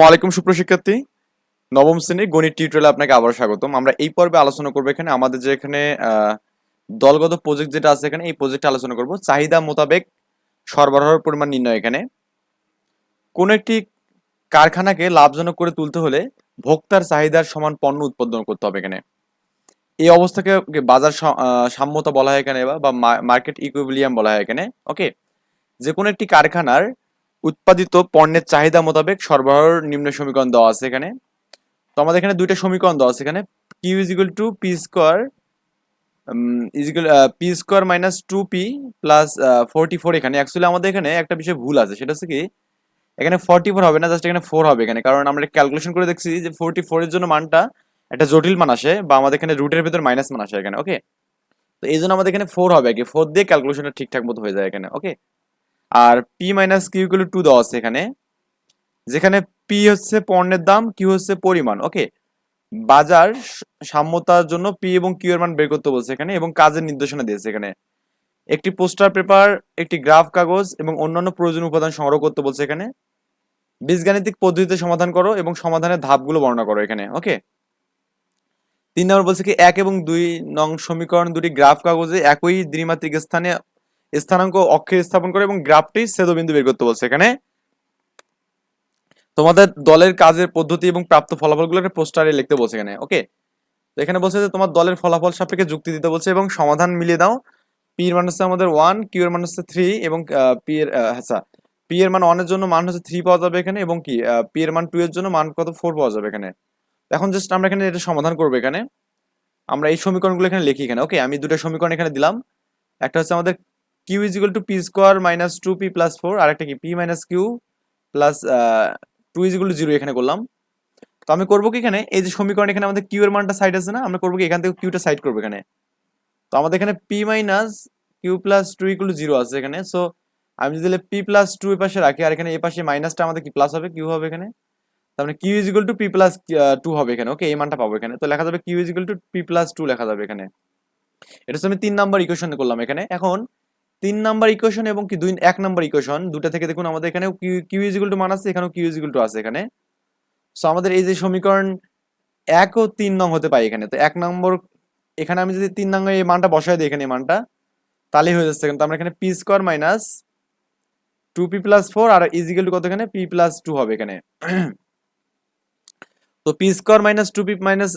আসসালামু আলাইকুম সুপ্রশিক্ষার্থী নবম শ্রেণির গণিত টিউটোরিয়ালে আপনাকে আবার স্বাগতম। আমরা এই পর্বে আলোচনা করব এখানে। আমাদের যে এখানে দলগত প্রজেক্ট যেটা আছে এখানে, এই প্রজেক্টে আলোচনা করব। চাহিদা মোতাবেক সরবরাহের পরিমাণ নির্ণয় এখানে। কোন একটি কারখানাকে লাভজনক করে তুলতে হলে ভোক্তার চাহিদার সমান পণ্য উৎপাদন করতে হবে এখানে। এই অবস্থাকে বাজার সাম্যতা বলা হয় এখানে বা মার্কেট ইকুইবিলিয়াম বলা হয় এখানে। ওকে যে কোনো একটি কারখানার উৎপাদিত পণ্যের চাহিদা মোতাবেক সরবরাহের নিম্ন সমীকরণ দেওয়া আছে এখানে। তো আমাদের এখানে দুইটা সমীকরণ দেওয়া আছে এখানে। Q is equal to P square is equal P square minus two P plus forty four এখানে। অ্যাকচুয়ালি আমাদের এখানে একটা বিষয় ভুল আছে, সেটা হচ্ছে কি, এখানে ফোরটি ফোর হবে না জাস্ট এখানে ফোর হবে এখানে। কারণ আমরা ক্যালকুলেশন করে দেখছি যে ফোরটি ফোরের জন্য মানটা একটা জটিল মান আসে বা আমাদের এখানে রুটের ভিতর মাইনাস মান আসে এখানে ওকে তো এই জন্য আমাদের এখানে ফোর হবে কি। ফোর দিয়ে ক্যালকুলেশনটা ঠিকঠাক মতো হয়ে যায় এখানে okay R P minus Q equal to দেওয়া আছে এখানে। যেখানে পি হচ্ছে পণ্যের দাম কিউ হচ্ছে পরিমাণ ওকে বাজার সাম্যতার জন্য পি এবং কিউ এর মান বের করতে বলছে এখানে এবং কাজের নির্দেশনা দিয়েছে এখানে। একটি পোস্টার পেপার, একটি গ্রাফ কাগজ এবং অন্যান্য প্রয়োজনীয় উপাদান সংগ্রহ করতে বলছে এখানে। বীজগাণিতিক পদ্ধতিতে সমাধান করো এবং সমাধানের ধাপগুলো বর্ণনা করো এখানে ওকে তিন নম্বর বলছে কি, এক এবং দুই নং সমীকরণ দুটি গ্রাফ কাগজে একই দ্বিমাত্রিক স্থানে স্থানাঙ্ক অক্ষে স্থাপন করে এবং গ্রাফটি ছেদবিন্দু বের করতে বলছে এখানে। তোমাদের দলের কাজের পদ্ধতি এবং প্রাপ্ত ফলাফলগুলো একটা পোস্টারে লিখতে বলছে এখানে, ওকে? এখানে বলছে যে তোমার দলের ফলাফল সাপেক্ষে যুক্তি দিতে বলছে এবং সমাধান মিলিয়ে দাও। পি এর মান হচ্ছে আমাদের ওয়ান কিউ এর মান হচ্ছে থ্রি এবং পি এর আচ্ছা পি এর মান ওয়ানের জন্য মান হচ্ছে থ্রি পাওয়া যাবে এখানে এবং কি পি এর মান টু এর জন্য মান কত? ফোর পাওয়া যাবে এখানে। এখন জাস্ট আমরা এখানে এটা সমাধান করব এখানে। আমরা এই সমীকরণগুলো এখানে লিখি এখানে, ওকে? আমি দুটো সমীকরণ এখানে দিলাম। একটা হচ্ছে আমাদের Q is equal to P square minus two P plus four আর একটা কি P minus Q plus two is equal to zero এখানে করলাম। তো আমি করব কি এখানে? এই যে সমীকরণ এখানে আমাদের কিউ এর মানটা সাইড আছে না, আমরা করব কি? এখান থেকে কিউটা সাইড করব এখানে। তো আমাদের এখানে P minus Q plus two equal zero আছে এখানে। সো আমি যদি পি প্লাস টু এ পাশে রাখি, আর এখানে এই পাশে মাইনাসটা আমাদের কি প্লাস হবে? কিউ হবে এখানে। মানে Q is equal to P plus two হবে এখানে। ওকে এই মানটা পাবো এখানে। তো লেখা যাবে Q is equal to P plus two লেখা যাবে এখানে। এটা আমি তিন নাম্বার ইকুয়েশন করলাম এখানে। এখন তিন নাম্বার ইকুয়েশন এবং কি দুই এক নাম্বার ইকুয়েশন দুটা থেকে দেখুন আমাদের এখানে কিউ ইজ ইকুয়াল টু মান আছে, এখানেও কিউ ইজ ইকুয়াল টু আছে এখানে। সো আমাদের এই যে সমীকরণ এক ও তিন নং হতে পারে এখানে। তো এক নম্বর, এখানে আমি যদি তিন নং এই মানটা বসাই দিই এখানে এই মানটা, তাহলেই হয়ে যাচ্ছে। তো আমরা এখানে P square minus two P plus four R equal to কত এখানে পি প্লাস টু হবে এখানে। তো P square minus two P minus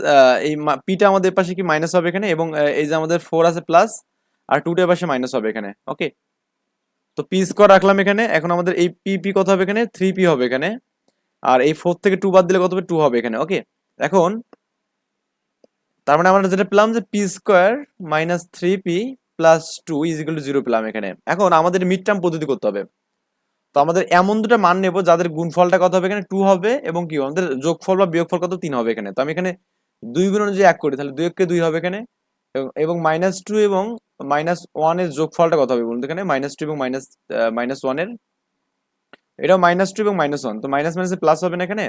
এই পিটা আমাদের পাশে কি মাইনাস হবে এখানে? এবং এই যে আমাদের ফোর আছে প্লাস আর টু টুটার পাশে মাইনাস হবে এখানে ওকে তো পি স্কোয়ার রাখলাম এখানে, এখন আমাদের এই পি পি কত হবে এখানে? থ্রি পি হবে এখানে, আর এই ফোর থেকে টু বাদ দিলে কত হবে? টু হবে এখানে ওকে এখন, তার মানে আমরা যেটা পেলাম যে P square minus three P plus two is equal to zero পেলাম এখানে। এখন আমাদের মিড টার্ম পদ্ধতি করতে হবে। তো আমাদের এমন দুটো মান নেব যাদের গুণফলটা কত হবে এখানে? টু হবে এবং কি? আমাদের যোগফল বা বিয়োগফল কত? তিন হবে এখানে। তো আমি এখানে দুই গুণ অনুযায়ী এক করি, তাহলে দুই এককে দুই হবে এখানে। এবং- মাইনাস টু এবং মাইনাস ওয়ানের যোগফলটা কত হবে বলুন এখানে? মাইনাস টু এবং মাইনাস মাইনাস ওয়ানের এটাও মাইনাস টু এবং মাইনাস ওয়ান তো মাইনাস মাইনাসে প্লাস হবে না এখানে?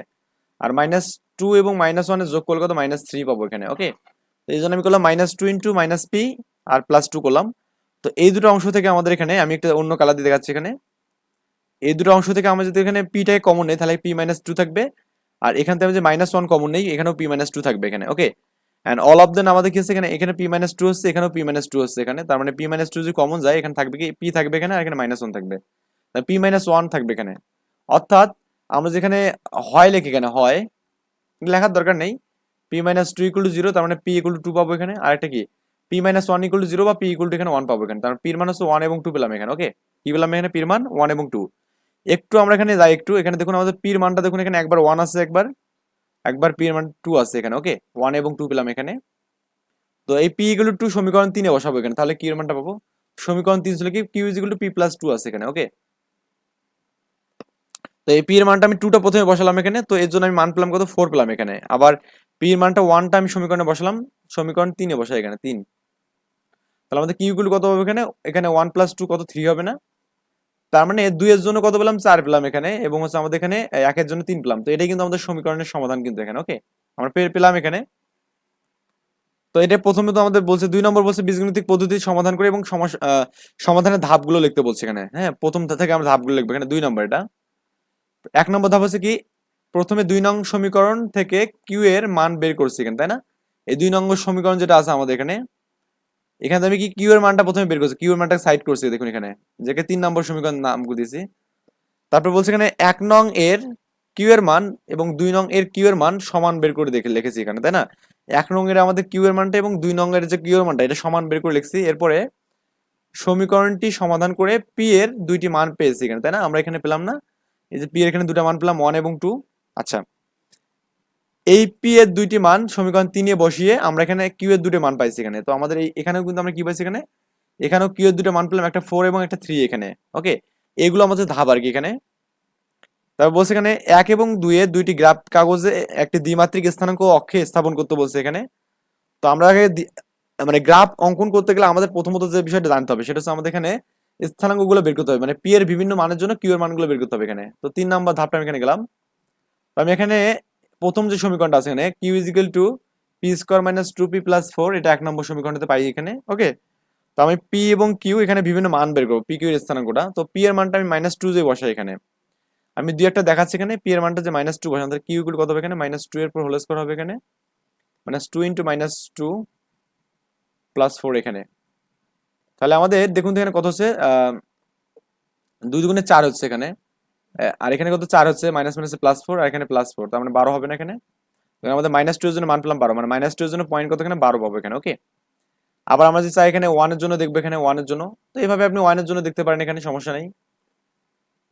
আর মাইনাস টু এবং মাইনাস ওয়ানের যোগ করলে কত? মাইনাস থ্রি পাবো এখানে ওকে তো এই জন্য আমি করলাম minus two into minus P আর প্লাস টু করলাম। তো এই দুটো অংশ থেকে আমাদের এখানে, আমি একটা অন্য কালার দিয়ে দেখাচ্ছি এখানে। এই দুটো অংশ থেকে আমরা যদি এখানে পিটাকে কমন নেই, তাহলে পি মাইনাস টু থাকবে। আর এখান থেকে আমি যে মাইনাস ওয়ান কমন নেই, এখানেও পি মাইনাস টু থাকবে এখানে okay and all of then আমাদের কি হচ্ছে এখানে? এখানে পি মাইনাস টু হচ্ছে, এখানেও পি মাইনাস টু হচ্ছে এখানে। তার মানে পি মাইনাস টু যদি কমন যায়, এখানে থাকবে কি? পি থাকবে এখানে আর এখানে মাইনাস ওয়ান থাকবে। পি মাইনাস ওয়ান থাকবে এখানে। অর্থাৎ আমরা যেখানে হয় লেখি এখানে, হয়, লেখার দরকার নেই। P minus two equal to zero তার মানে পি ইকুয়াল টু টু পাবো এখানে। আর একটা কি? P minus one equal to zero বা পি ইকুয়াল টু এখানে ওয়ান পাবো এখানে। তার পির মান হচ্ছে ওয়ান এবং টু পেলাম এখানে ওকে কি পেলাম এখানে পির মান ওয়ান এবং টু একটু আমরা এখানে যাই একটু। এখানে দেখুন আমাদের পির মানটা দেখুন, এখানে একবার ওয়ান আছে একবার। একবার পির মান টু আছে এখানে ওকে ওয়ান এবং টু পেলাম এখানে। তো এই পি ইকুয়াল টু সমীকরণ তিনে বসাবো এখানে, তাহলে কি এর মানটা পাবো। সমীকরণ তিন ছিল কি? Q is two P plus two আছে এখানে ওকে তো এই পি এর মানটা আমি টুটা প্রথমে বসালাম এখানে, তো এর জন্য আমি মান পেলাম কত? ফোর পেলাম এখানে। আবার পি এর মানটা ওয়ানটা আমি সমীকরণে বসালাম, সমীকরণ তিনে বসাই এখানে, তিন। তাহলে আমাদের কিউ ইকুয়াল কত হবে এখানে? এখানে ওয়ান প্লাস টু কত? থ্রি হবে না। তার মানে দুইয়ের জন্য কত পেলাম? চার পেলাম এখানে এবং হচ্ছে আমাদের এখানে একের জন্য তিন পেলাম। তো এটাই কিন্তু আমাদের সমীকরণের সমাধান কিন্তু এখানে ওকে আমরা পেলাম এখানে। তো এটা প্রথমে তো আমাদের বলছে দুই নম্বর বলছে বীজগণিতিক পদ্ধতি সমাধান করে এবং সমাধানের ধাপগুলো লিখতে বলছে এখানে হ্যাঁ? প্রথম থেকে আমরা ধাপগুলো লিখব এখানে, দুই নম্বর এটা। এক নম্বর ধাপ হচ্ছে কি? প্রথমে দুই নং সমীকরণ থেকে কিউ এর মান বের করছি এখানে, তাই না? এই দুই নম্বর সমীকরণ যেটা আছে আমাদের এখানে এখানে আমি কি কিউ এর মানটা প্রথমে বের করছি, কিউ এর মানটা সাইড করছি, দেখুন এখানে। যেকে তিন নম্বর সমীকরণ নাম দিয়েছি। তারপর বলছে এখানে এক নং এর কিউ এর মান এবং দুই নং এর কিউ এর মান সমান বের করে দেখে লিখেছি এখানে, তাই না? এক নং এর আমাদের কিউ এর মানটা এবং দুই নং এর যে কিউ এর মানটা, এটা সমান বের করে লিখছি। এরপরে সমীকরণটি সমাধান করে পি এর দুইটি মান পেয়েছি এখানে, তাই না? আমরা এখানে পেলাম না। এই যে পি এর এখানে দুটা মান পেলাম ওয়ান এবং টু আচ্ছা। এই পি এর দুইটি মান সমীকরণ তিনে বসিয়ে আমরা এখানে কিউ এর দুটো মান পাইছি এখানে। তো আমাদের এই এখানেও কিন্তু আমরা কি পাইছি এখানে? এখানেও কিউ এর দুটো মান পেলাম একটা ফোর এবং একটা থ্রি এখানে। ওকে এগুলো আমাদের ধাপ আর কি এখানে। তারপর বলছে এখানে এক এবং দুই এর দুইটি গ্রাফ কাগজে একটি দ্বিমাত্রিক স্থানাঙ্ক অক্ষে স্থাপন করতে বলছে এখানে। তো আমরা মানে গ্রাফ অঙ্কন করতে গেলে আমাদের প্রথমত যে বিষয়টা জানতে হবে সেটা হচ্ছে আমাদের এখানে স্থানাঙ্কগুলো বের করতে হবে। মানে পি এর বিভিন্ন মানের জন্য কিউ এর মানগুলো বের করতে হবে এখানে। তো তিন নাম্বার ধাপটা আমি এখানে গেলাম। আমি এখানে প্রথম যে সমীকরণটা আছে এখানে Q is equal to P square minus two P plus four এটা এক নম্বর সমীকরণটাতে পাই এখানে ওকে তো আমি পি এবং কিউ এখানে বিভিন্ন মান বের করব পি কিউ এর স্থানাঙ্কটা। তো পি এর মানটা আমি মাইনাস টু যে বসাই এখানে, আমি দুই একটা দেখাচ্ছি এখানে পি এর মানটা যে মাইনাস টু আমাদের কিউ ইকুয়াল কত হবে এখানে? মাইনাস টু এর পর হোল স্কোয়ার হবে এখানে minus two into minus two plus four এখানে। তাহলে আমাদের, দেখুন তো এখানে কত হচ্ছে দুই দুগুণে চার হচ্ছে এখানে। আর এখানে কত চার হচ্ছে মাইনাস মাইনাস প্লাস ফোর আর এখানে প্লাস ফোর তার মানে বারো হবে না এখানে। আমাদের মাইনাস টু এর জন্য মান পেলাম বারো মানে মাইনাস টু এর জন্য পয়েন্ট কত এখানে বারো পাবো এখানে ওকে আবার আমরা যদি চাই এখানে ওয়ানের জন্য দেখব এখানে ওয়ানের জন্য। তো এইভাবে আপনি ওয়ানের জন্য দেখতে পারেন এখানে, সমস্যা নেই।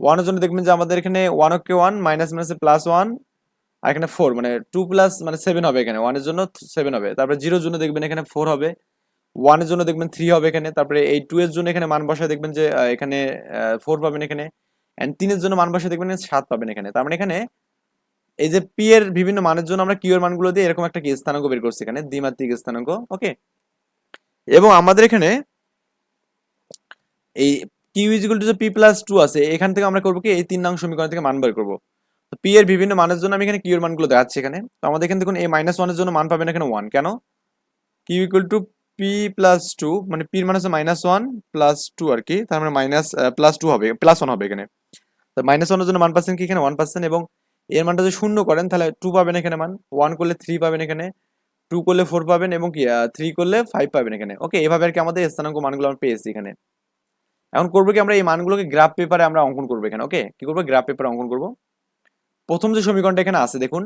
ওয়ানের জন্য দেখবেন যে আমাদের এখানে one okay one minus minus plus one আর এখানে ফোর মানে টু প্লাস মানে সেভেন হবে এখানে। ওয়ানের জন্য সেভেন হবে। তারপরে জিরোর জন্য দেখবেন এখানে ফোর হবে। ওয়ানের জন্য দেখবেন থ্রি হবে এখানে। তারপরে এই টু এর জন্য এখানে মান বসায় দেখবেন যে এখানে ফোর পাবেন এখানে। অ্যান্ড তিনের জন্য মান বসায় দেখবেন সাত পাবেন এখানে। তার মানে এখানে এই যে পি এর বিভিন্ন মানের জন্য আমরা কিউ এর মানগুলো দিয়ে এরকম একটা কি স্থানাঙ্ক বের করছি এখানে, দ্বিমাত্রিক স্থানাঙ্ক ওকে এবং আমাদের এখানে এই Q is equal to P plus two আছে। এখান থেকে আমরা করব কি? এই তিন নং সমীকরণ থেকে মান বের করব। তো পি এর বিভিন্ন মানের জন্য আমি এখানে কিউ এর মানগুলো দেখাচ্ছি এখানে। তো আমাদের এখানে দেখুন এই মাইনাস ওয়ানের জন্য মান পাবেন এখানে ওয়ান কেন? Q equal to P plus two মানে পির মান হচ্ছে মাইনাস ওয়ান প্লাস টু আর কি। তার মানে মাইনাস প্লাস টু হবে প্লাস ওয়ান হবে এখানে। মাইনাস ওয়ানের জন্য মান পাচ্ছেন কি এখানে? ওয়ান পার্সেন্ট এবং এর মানটা যদি শূন্য করেন, তাহলে টু পাবেন এখানে মান। ওয়ান করলে থ্রি পাবেন এখানে টু করলে ফোর পাবেন এবং কি থ্রি করলে ফাইভ পাবেন এখানে। ওকে এভাবে আর কি আমাদের স্থানাঙ্ক মানগুলো আমরা পেয়েছি এখানে। এখন করব কি আমরা এই মানগুলোকে গ্রাফ পেপারে আমরা অঙ্কন করব এখানে ওকে কি করব? গ্রাফ পেপারে অঙ্কন করব। প্রথম যে সমীকরণটা এখানে আছে, দেখুন,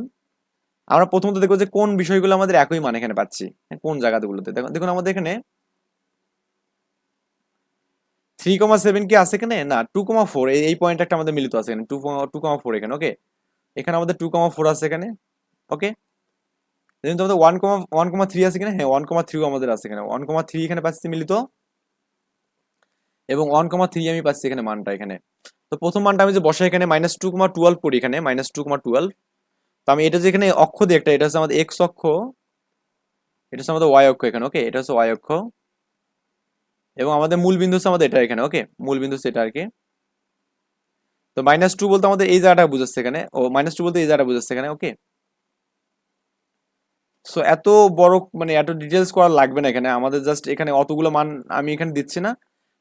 আমরা প্রথমত দেখব যে কোন বিষয়গুলো আমাদের একই মান এখানে পাচ্ছি, কোন জায়গাগুলোতে। দেখুন আমাদের এখানে থ্রি কমা সেভেন কি আছে এখানে? না টু কমা ফোর এই পয়েন্ট একটা আমাদের মিলিত আছে এখানে টু টু কমা ফোর এখানে ওকে এখানে আমাদের টু কমা ফোর আছে এখানে ওকে দেখুন তো আমাদের one comma one comma three আছে এখানে? হ্যাঁ ওয়ান কমা থ্রিও আমাদের আছে এখানে ওয়ান কমা থ্রি এখানে পাচ্ছি মিলিত। এবং ওয়ান কমা থ্রি আমি পাচ্ছি এখানে মানটা এখানে। তো প্রথম মানটা আমি যে বসাই এখানে মাইনাস টু কমা টুয়েলভ করি এখানে মাইনাস টু কমা টুয়েলভ তো আমি এটা যে এখানে অক্ষ দিই একটা, এটা হচ্ছে আমাদের এক্স অক্ষ, এটা হচ্ছে আমাদের ওয়াই অক্ষ এখানে ওকে এটা হচ্ছে ওয়াই অক্ষ। এবং আমাদের মূল বিন্দু হচ্ছে আমাদের এটা এখানে ওকে মূল বিন্দু এটা আর কি। তো মাইনাস টু বলতে আমাদের এই জায়গাটা বুঝাচ্ছে এখানে, ও মাইনাস টু বলতে এই জায়গাটা বুঝাচ্ছে এখানে ওকে সো এত বড় মানে এত ডিটেলস করা লাগবে না এখানে, আমাদের জাস্ট এখানে অতগুলো মান আমি এখানে দিচ্ছি না।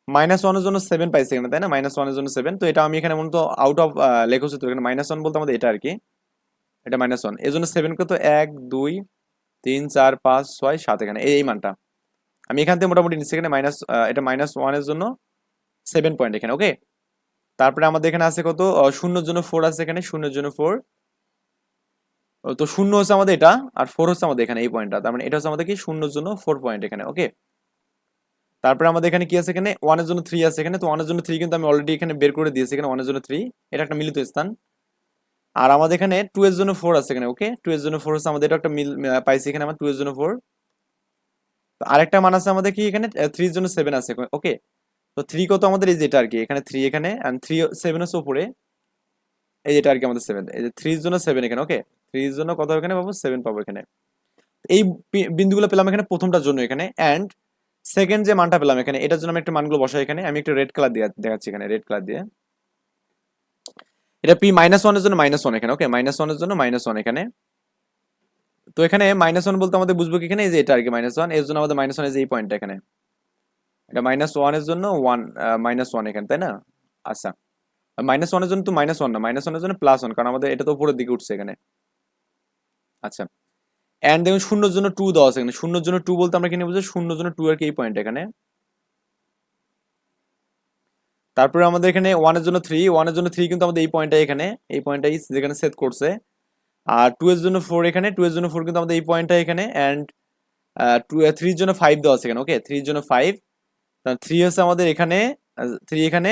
মাইনাস ওয়ানের জন্য সেভেন পাইছি এখানে, তাই না? মাইনাস ওয়ানের জন্য সেভেন তো এটা আমি এখানে মূলত আউট অফ লেখছি তো এখানে মাইনাস ওয়ান বলতে আমাদের এটা আর কি। এটা মাইনাস ওয়ান এই জন্য সেভেন কত? এক, দুই, তিন, চার, পাঁচ, ছয়, সাত এখানে এই মানটা। আমি এখান থেকে মোটামুটি এখানে মাইনাস এটা মাইনাস ওয়ানের জন্য সেভেন পয়েন্ট এখানে ওকে তারপরে আমাদের এখানে আছে কত? শূন্যর জন্য ফোর আছে এখানে, শূন্যের জন্য ফোর তো শূন্য হচ্ছে আমাদের এটা, আর ফোর হচ্ছে আমাদের এখানে এই পয়েন্টটা তার মানে এটা হচ্ছে আমাদের কি? শূন্যর জন্য ফোর পয়েন্ট এখানে ওকে তারপরে আমাদের এখানে কি আছে এখানে? ওয়ানের জন্য থ্রি আছে এখানে, তো ওয়ানের জন্য থ্রি কিন্তু আমি অলরেডি এখানে বের করে দিয়েছি এখানে ওয়ানের জন্য থ্রি এটা একটা মিলিত স্থান। আর আমাদের এখানে টু এর জন্য ফোর আছে এখানে ওকে টু এর জন্য ফোর হচ্ছে আমাদের, এটা একটা মিল পাইছি এখানে আমার টু এর জন্য ফোর আরেকটা মান আছে আমাদের কি এখানে? থ্রির জন্য সেভেন আছে। ওকে তো থ্রি কত আমাদের? এই যেটা আর কি এখানে থ্রি এখানে থ্রি সেভেন হচ্ছে উপরে এই যেটা আর কি আমাদের সেভেন এই যে থ্রির জন্য সেভেন এখানে। ওকে থ্রির জন্য কত এখানে পাবো? সেভেন পাবো এখানে। এই বিন্দুগুলো পেলাম এখানে প্রথমটার জন্য এখানে। অ্যান্ড সেকেন্ড যে মানটা পেলাম এখানে, এটার জন্য আমি একটা মানগুলো বসাই এখানে। আমি একটা রেড কালার দিয়ে দেখাচ্ছি এখানে রেড কালার দিয়ে। এটা পি মাইনাস ওয়ানের জন্য মাইনাস ওয়ান এখানে। ওকে মাইনাস ওয়ানের জন্য মাইনাস ওয়ান এখানে। তো এখানে মাইনাস ওয়ান বলতে আমাদের বুঝব কি এখানে? যে এটা আর কি মাইনাস ওয়ানের জন্য আমাদের মাইনাস ওয়ান এই পয়েন্টটা এখানে। এটা মাইনাস ওয়ানের জন্য ওয়ান মাইনাস ওয়ান এখানে, তাই না? আচ্ছা। মাইনাস ওয়ানের জন্য তো মাইনাস ওয়ান না মাইনাস ওয়ানের জন্য প্লাস ওয়ান কারণ আমাদের এটা তো উপরের দিকে উঠছে এখানে। আচ্ছা। অ্যান্ড দেখুন, শূন্যর জন্য টু দেওয়া আছে এখানে। শূন্যর জন্য টু বলতে আমরা কিনে বুঝি শূন্যর জন্য টু আর কি এই পয়েন্ট এখানে। তারপরে আমাদের এখানে ওয়ানের জন্য থ্রি ওয়ানের জন্য থ্রি কিন্তু আমাদের এই পয়েন্টটা এখানে। এই পয়েন্টটাই যেখানে সেট করছে। আর টু এর জন্য ফোর এখানে টু এর জন্য ফোর কিন্তু আমাদের এই পয়েন্টটা এখানে অ্যান্ড টু থ্রির জন্য ফাইভ দেওয়া আছে এখানে ওকে থ্রির জন্য ফাইভ থ্রি হচ্ছে আমাদের এখানে থ্রি এখানে,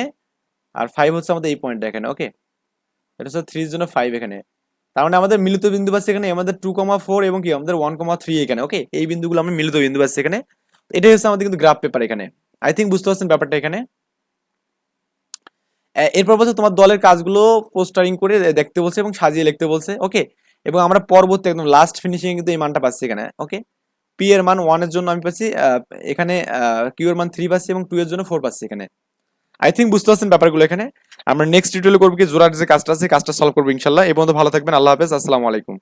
আর ফাইভ হচ্ছে আমাদের এই পয়েন্টটা এখানে ওকে এটা হচ্ছে থ্রির জন্য ফাইভ এখানে। তার মানে আমাদের মিলিত বিন্দু পাচ্ছি এখানে, আমাদের টু কমা ফোর এবং কি, আমাদের ওয়ান কমা থ্রি এখানে ওকে এই বিন্দুগুলো আমরা মিলিত বিন্দু পাচ্ছি এখানে। এটাই হচ্ছে আমাদের কিন্তু গ্রাফ পেপার এখানে। আই থিঙ্ক বুঝতে পারছেন ব্যাপারটা এখানে? এরপর বলছে তোমার দলের কাজগুলো পোস্টারিং করে দেখতে বলছে এবং সাজিয়ে লিখতে বলছে ওকে এবং আমরা পরবর্তী একদম লাস্ট ফিনিশিং কিন্তু এই মানটা পাচ্ছি এখানে ওকে পি এর মান ওয়ানের জন্য আমি পাচ্ছি এখানে কিউ এর মান থ্রি পাচ্ছি এবং টু এর জন্য ফোর পাচ্ছি এখানে। আই থিঙ্ক বুঝতে পারছেন ব্যাপারগুলো এখানে। আমরা নেক্সট টিউটোরিয়াল করব কি জোরার যে কাজটা আছে, কাজটা সলভ করব ইনশাল্লাহ। এবং ভালো থাকবেন, আল্লাহ হাফেজ, আসসালামু আলাইকুম।